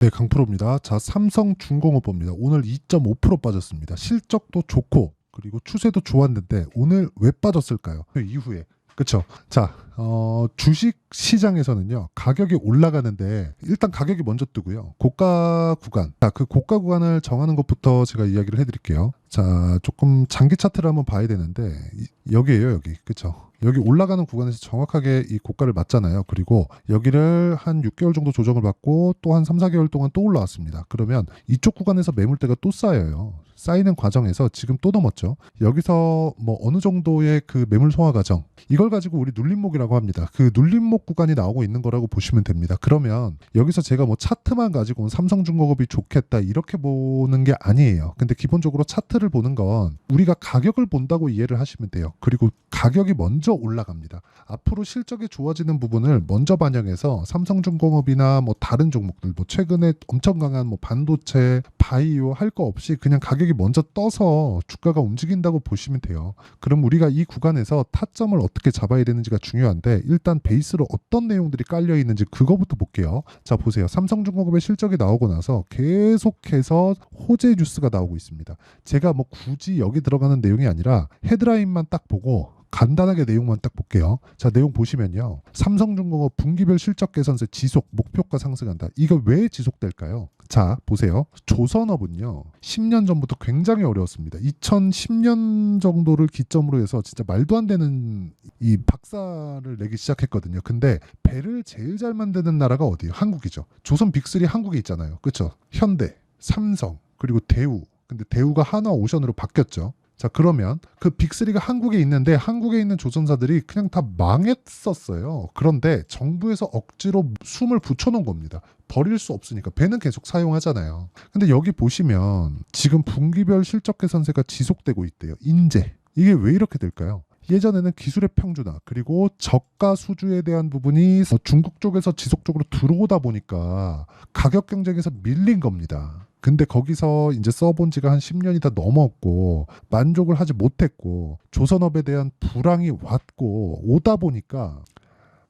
네, 강프로입니다. 자, 삼성 중공업입니다. 오늘 2.5% 빠졌습니다. 실적도 좋고 그리고 추세도 좋았는데 오늘 왜 빠졌을까요? 그 이후에 그렇죠. 자, 어, 주식 시장에서는요 가격이 올라가는데 일단 가격이 먼저 뜨고요 고가 구간, 자, 그 고가 구간을 정하는 것부터 제가 이야기를 해드릴게요. 자, 조금 장기 차트를 한번 봐야 되는데 이- 여기에요, 여기, 그렇죠. 여기 올라가는 구간에서 정확하게 이 고가를 맞잖아요. 그리고 여기를 한 6개월 정도 조정을 받고 또 한 3, 4개월 동안 또 올라왔습니다. 그러면 이쪽 구간에서 매물대가 또 쌓여요. 쌓이는 과정에서 지금 또 넘었죠. 여기서 뭐 어느 정도의 그 매물 소화 과정 이걸 가지고 우리 눌림목이라고 합니다. 그 눌림목 구간이 나오고 있는 거라고 보시면 됩니다. 그러면 여기서 제가 뭐 차트만 가지고 삼성중공업이 좋겠다 이렇게 보는 게 아니에요. 근데 기본적으로 차트를 보는 건 우리가 가격을 본다고 이해를 하시면 돼요. 그리고 가격이 먼저 올라갑니다. 앞으로 실적이 좋아지는 부분을 먼저 반영해서 삼성중공업이나 뭐 다른 종목들 뭐 최근에 엄청 강한 뭐 반도체, 바이오 할 거 없이 그냥 가격이 먼저 떠서 주가가 움직인다고 보시면 돼요. 그럼 우리가 이 구간에서 타점을 어떻게 잡아야 되는지가 중요 한데 일단 베이스로 어떤 내용들이 깔려 있는지 그거부터 볼게요. 자 보세요. 삼성중공업의 실적이 나오고 나서 계속해서 호재 뉴스가 나오고 있습니다. 제가 뭐 굳이 여기 들어가는 내용이 아니라 헤드라인만 딱 보고 간단하게 내용만 딱 볼게요. 자, 내용 보시면요. 삼성중공업 분기별 실적 개선세 지속 목표가 상승한다. 이거 왜 지속될까요? 자, 보세요. 조선업은요. 10년 전부터 굉장히 어려웠습니다. 2010년 정도를 기점으로 해서 진짜 말도 안 되는 이 박사를 내기 시작했거든요. 근데 배를 제일 잘 만드는 나라가 어디예요? 한국이죠. 조선 빅3 한국에 있잖아요. 그렇죠? 현대, 삼성, 그리고 대우. 근데 대우가 한화 오션으로 바뀌었죠. 자 그러면 그 빅3가 한국에 있는데 한국에 있는 조선사들이 그냥 다 망했었어요. 그런데 정부에서 억지로 숨을 붙여놓은 겁니다. 버릴 수 없으니까 배는 계속 사용하잖아요. 근데 여기 보시면 지금 분기별 실적 개선세가 지속되고 있대요. 인재 이게 왜 이렇게 될까요? 예전에는 기술의 평준화 그리고 저가 수주에 대한 부분이 중국 쪽에서 지속적으로 들어오다 보니까 가격 경쟁에서 밀린 겁니다. 근데 거기서 이제 써본 지가 한 10년이 다 넘었고 만족을 하지 못했고 조선업에 대한 불황이 왔고 오다 보니까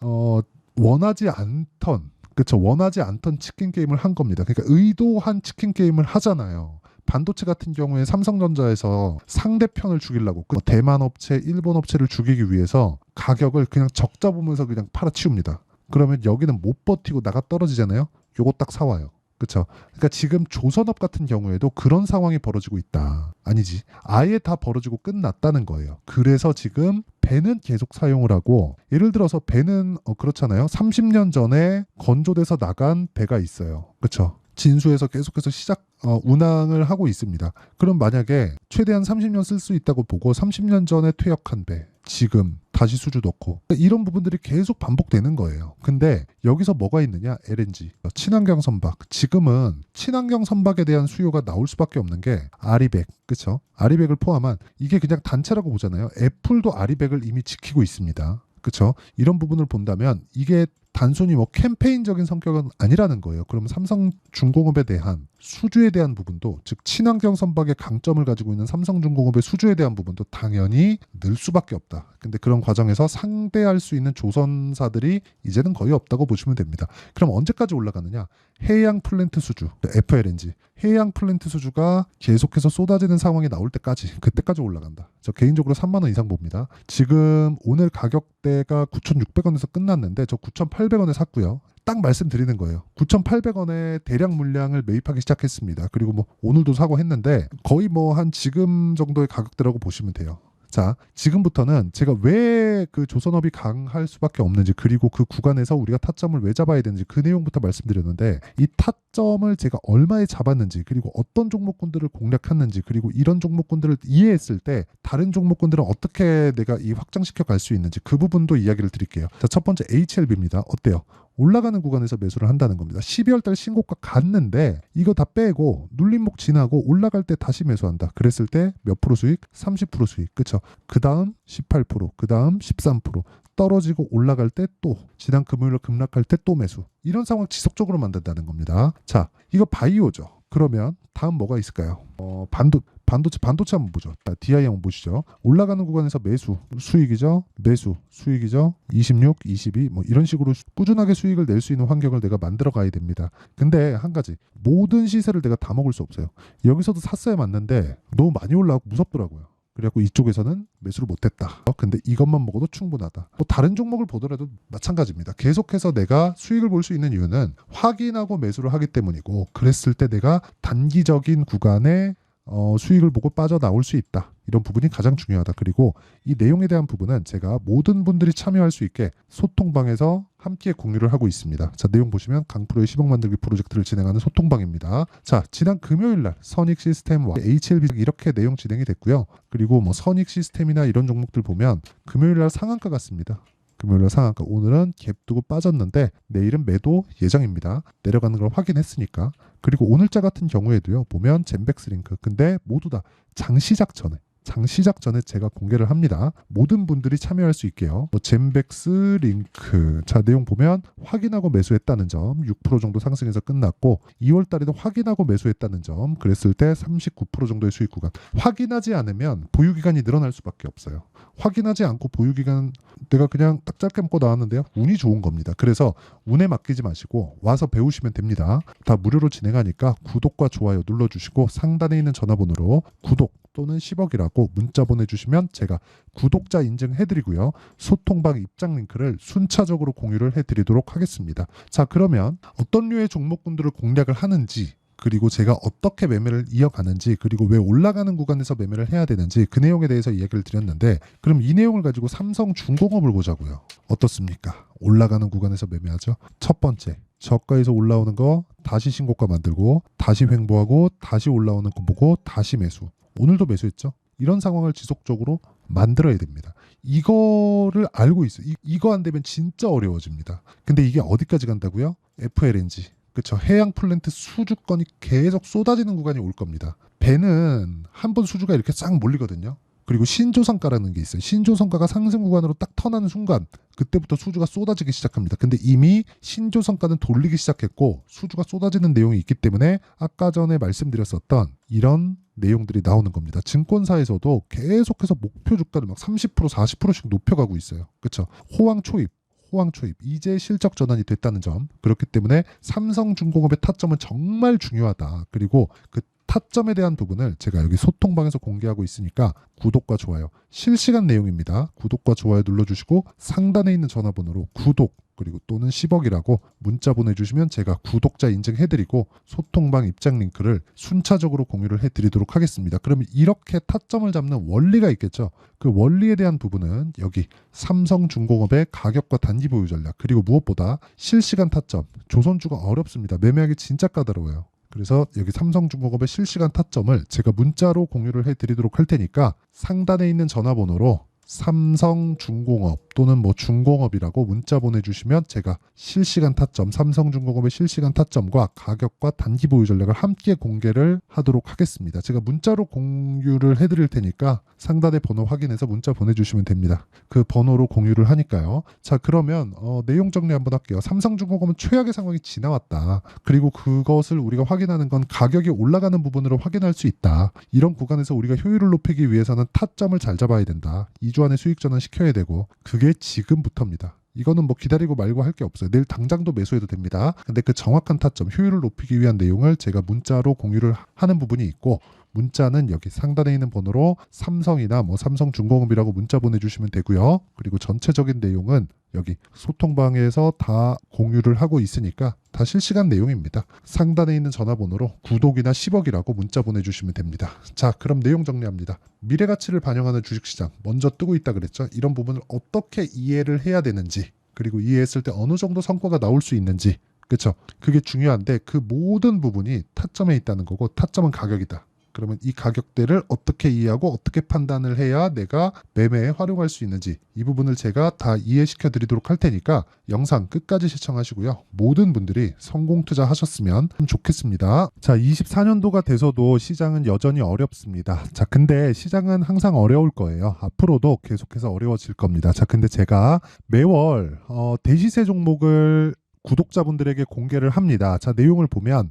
어 원하지 않던 그쵸 원하지 않던 치킨 게임을 한 겁니다. 그러니까 의도한 치킨 게임을 하잖아요. 반도체 같은 경우에 삼성전자에서 상대편을 죽이려고 그 대만 업체, 일본 업체를 죽이기 위해서 가격을 그냥 적자 보면서 그냥 팔아치웁니다. 그러면 여기는 못 버티고 나가 떨어지잖아요. 요거 딱 사와요. 그렇죠. 그러니까 지금 조선업 같은 경우에도 그런 상황이 벌어지고 있다. 아니지. 아예 다 벌어지고 끝났다는 거예요. 그래서 지금 배는 계속 사용을 하고 예를 들어서 배는 어, 그렇잖아요. 30년 전에 건조돼서 나간 배가 있어요. 그렇죠. 진수에서 계속해서 시작 어, 운항을 하고 있습니다. 그럼 만약에 최대한 30년 쓸 수 있다고 보고 30년 전에 퇴역한 배 지금 다시 수주 넣고 이런 부분들이 계속 반복되는 거예요. 근데 여기서 뭐가 있느냐? LNG, 친환경 선박. 지금은 친환경 선박에 대한 수요가 나올 수밖에 없는 게 아리백, 그렇죠? 아리백을 포함한 이게 그냥 단체라고 보잖아요. 애플도 아리백을 이미 지키고 있습니다. 그렇죠? 이런 부분을 본다면 이게 단순히 뭐 캠페인적인 성격은 아니라는 거예요. 그러면 삼성 중공업에 대한 수주에 대한 부분도 즉 친환경 선박의 강점을 가지고 있는 삼성 중공업의 수주에 대한 부분도 당연히 늘 수밖에 없다. 근데 그런 과정에서 상대할 수 있는 조선사들이 이제는 거의 없다고 보시면 됩니다. 그럼 언제까지 올라가느냐? 해양 플랜트 수주, FLNG, 해양 플랜트 수주가 계속해서 쏟아지는 상황이 나올 때까지 그때까지 올라간다. 저 개인적으로 3만 원 이상 봅니다. 지금 오늘 가격대가 9,600원에서 끝났는데 저 9,800원에 샀고요. 딱 말씀드리는 거예요. 9,800원에 대량 물량을 매입하기 시작했습니다. 그리고 뭐 오늘도 사고 했는데 거의 뭐 한 지금 정도의 가격대라고 보시면 돼요. 자, 지금부터는 제가 왜 그 조선업이 강할 수밖에 없는지 그리고 그 구간에서 우리가 타점을 왜 잡아야 되는지 그 내용부터 말씀드렸는데 이 타 점을 제가 얼마에 잡았는지 그리고 어떤 종목군들을 공략했는지 그리고 이런 종목군들을 이해했을 때 다른 종목군들은 어떻게 내가 이 확장시켜 갈 수 있는지 그 부분도 이야기를 드릴게요. 자, 첫 번째 HLB입니다. 어때요? 올라가는 구간에서 매수를 한다는 겁니다. 12월 달 신고가 갔는데 이거 다 빼고 눌림목 지나고 올라갈 때 다시 매수한다. 그랬을 때 몇 프로 수익? 30% 수익. 그쵸? 그 다음 18%, 그 다음 13%. 떨어지고 올라갈 때 또 지난 금요일 급락할 때 또 매수. 이런 상황 지속적으로 만든다는 겁니다. 자, 이거 바이오죠. 그러면 다음 뭐가 있을까요? 어, 반도 반도체 반도체 한번 보죠. 자, DI 한번 보시죠. 올라가는 구간에서 매수 수익이죠. 매수 수익이죠. 26, 22 뭐 이런 식으로 수- 꾸준하게 수익을 낼 수 있는 환경을 내가 만들어 가야 됩니다. 근데 한 가지 모든 시세를 내가 다 먹을 수 없어요. 여기서도 샀어야 맞는데 너무 많이 올라가고 무섭더라고요. 그래갖고 이쪽에서는 매수를 못했다. 어, 근데 이것만 먹어도 충분하다. 뭐 다른 종목을 보더라도 마찬가지입니다. 계속해서 내가 수익을 볼 수 있는 이유는 확인하고 매수를 하기 때문이고 그랬을 때 내가 단기적인 구간에 어, 수익을 보고 빠져나올 수 있다. 이런 부분이 가장 중요하다. 그리고 이 내용에 대한 부분은 제가 모든 분들이 참여할 수 있게 소통방에서 함께 공유를 하고 있습니다. 자, 내용 보시면 강프로의 10억 만들기 프로젝트를 진행하는 소통방입니다. 자, 지난 금요일 날 선익 시스템과 HLB 이렇게 내용 진행이 됐고요. 그리고 뭐 선익 시스템이나 이런 종목들 보면 금요일 날 상한가 같습니다. 금요일 날 상한가 오늘은 갭 두고 빠졌는데 내일은 매도 예정입니다. 내려가는 걸 확인했으니까. 그리고 오늘자 같은 경우에도요. 보면 젠백스 링크. 근데 모두 다 장 시작 전에 장 시작 전에 제가 공개를 합니다. 모든 분들이 참여할 수 있게요. 뭐 젠백스 링크. 자, 내용 보면 확인하고 매수했다는 점 6% 정도 상승해서 끝났고 2월 달에도 확인하고 매수했다는 점 그랬을 때 39% 정도의 수익 구간. 확인하지 않으면 보유 기간이 늘어날 수밖에 없어요. 확인하지 않고 보유 기간 내가 그냥 딱 짧게 먹고 나왔는데요. 운이 좋은 겁니다. 그래서 운에 맡기지 마시고 와서 배우시면 됩니다. 다 무료로 진행하니까 구독과 좋아요 눌러주시고 상단에 있는 전화번호로 구독 또는 10억이라 고 문자 보내주시면 제가 구독자 인증해드리고요. 소통방 입장 링크를 순차적으로 공유를 해드리도록 하겠습니다. 자 그러면 어떤 류의 종목군들을 공략을 하는지 그리고 제가 어떻게 매매를 이어가는지 그리고 왜 올라가는 구간에서 매매를 해야 되는지 그 내용에 대해서 이야기를 드렸는데 그럼 이 내용을 가지고 삼성중공업을 보자고요. 어떻습니까? 올라가는 구간에서 매매하죠. 첫 번째 저가에서 올라오는 거 다시 신고가 만들고 다시 횡보하고 다시 올라오는 거 보고 다시 매수. 오늘도 매수했죠. 이런 상황을 지속적으로 만들어야 됩니다. 이거를 알고 있어요. 이, 이거 안 되면 진짜 어려워집니다. 근데 이게 어디까지 간다고요? FLNG. 그쵸. 해양 플랜트 수주권이 계속 쏟아지는 구간이 올 겁니다. 배는 한 번 수주가 이렇게 싹 몰리거든요. 그리고 신조성가라는 게 있어요. 신조성가가 상승 구간으로 딱 턴하는 순간 그때부터 수주가 쏟아지기 시작합니다. 근데 이미 신조성가는 돌리기 시작했고 수주가 쏟아지는 내용이 있기 때문에 아까 전에 말씀드렸었던 이런 내용들이 나오는 겁니다. 증권사에서도 계속해서 목표 주가를 막 30% 40%씩 높여가고 있어요. 그렇죠? 호황 초입 호황 초입 이제 실적 전환이 됐다는 점 그렇기 때문에 삼성중공업의 타점은 정말 중요하다 그리고 그 타점에 대한 부분을 제가 여기 소통방에서 공개하고 있으니까 구독과 좋아요 실시간 내용입니다 구독과 좋아요 눌러주시고 상단에 있는 전화번호로 구독 그리고 또는 10억이라고 문자 보내주시면 제가 구독자 인증해드리고 소통방 입장 링크를 순차적으로 공유를 해드리도록 하겠습니다. 그러면 이렇게 타점을 잡는 원리가 있겠죠. 그 원리에 대한 부분은 여기 삼성중공업의 가격과 단기 보유 전략 그리고 무엇보다 실시간 타점 조선주가 어렵습니다. 매매하기 진짜 까다로워요. 그래서 여기 삼성중공업의 실시간 타점을 제가 문자로 공유를 해드리도록 할 테니까 상단에 있는 전화번호로 삼성중공업 또는 뭐 중공업이라고 문자 보내주시면 제가 실시간 타점 삼성중공업의 실시간 타점과 가격과 단기 보유 전략을 함께 공개를 하도록 하겠습니다. 제가 문자로 공유를 해드릴 테니까 상단의 번호 확인해서 문자 보내주시면 됩니다. 그 번호로 공유를 하니까요. 자 그러면 어, 내용 정리 한번 할게요. 삼성중공업은 최악의 상황이 지나왔다. 그리고 그것을 우리가 확인하는 건 가격이 올라가는 부분으로 확인할 수 있다. 이런 구간에서 우리가 효율을 높이기 위해서는 타점을 잘 잡아야 된다. 2주 안에 수익 전환 시켜야 되고 그게 지금부터입니다. 이거는 뭐 기다리고 말고 할 게 없어요. 내일 당장도 매수해도 됩니다. 근데 그 정확한 타점, 효율을 높이기 위한 내용을 제가 문자로 공유를 하는 부분이 있고 문자는 여기 상단에 있는 번호로 삼성이나 뭐 삼성중공업이라고 문자 보내주시면 되고요. 그리고 전체적인 내용은 여기 소통방에서 다 공유를 하고 있으니까 다 실시간 내용입니다. 상단에 있는 전화번호로 구독이나 10억이라고 문자 보내주시면 됩니다. 자, 그럼 내용 정리합니다. 미래 가치를 반영하는 주식시장 먼저 뜨고 있다 그랬죠. 이런 부분을 어떻게 이해를 해야 되는지 그리고 이해했을 때 어느 정도 성과가 나올 수 있는지 그렇죠. 그게 중요한데 그 모든 부분이 타점에 있다는 거고 타점은 가격이다. 그러면 이 가격대를 어떻게 이해하고 어떻게 판단을 해야 내가 매매에 활용할 수 있는지 이 부분을 제가 다 이해시켜 드리도록 할 테니까 영상 끝까지 시청하시고요. 모든 분들이 성공 투자하셨으면 참 좋겠습니다. 자, 24년도가 돼서도 시장은 여전히 어렵습니다. 자, 근데 시장은 항상 어려울 거예요. 앞으로도 계속해서 어려워질 겁니다. 자, 근데 제가 매월 어, 대시세 종목을 구독자분들에게 공개를 합니다. 자, 내용을 보면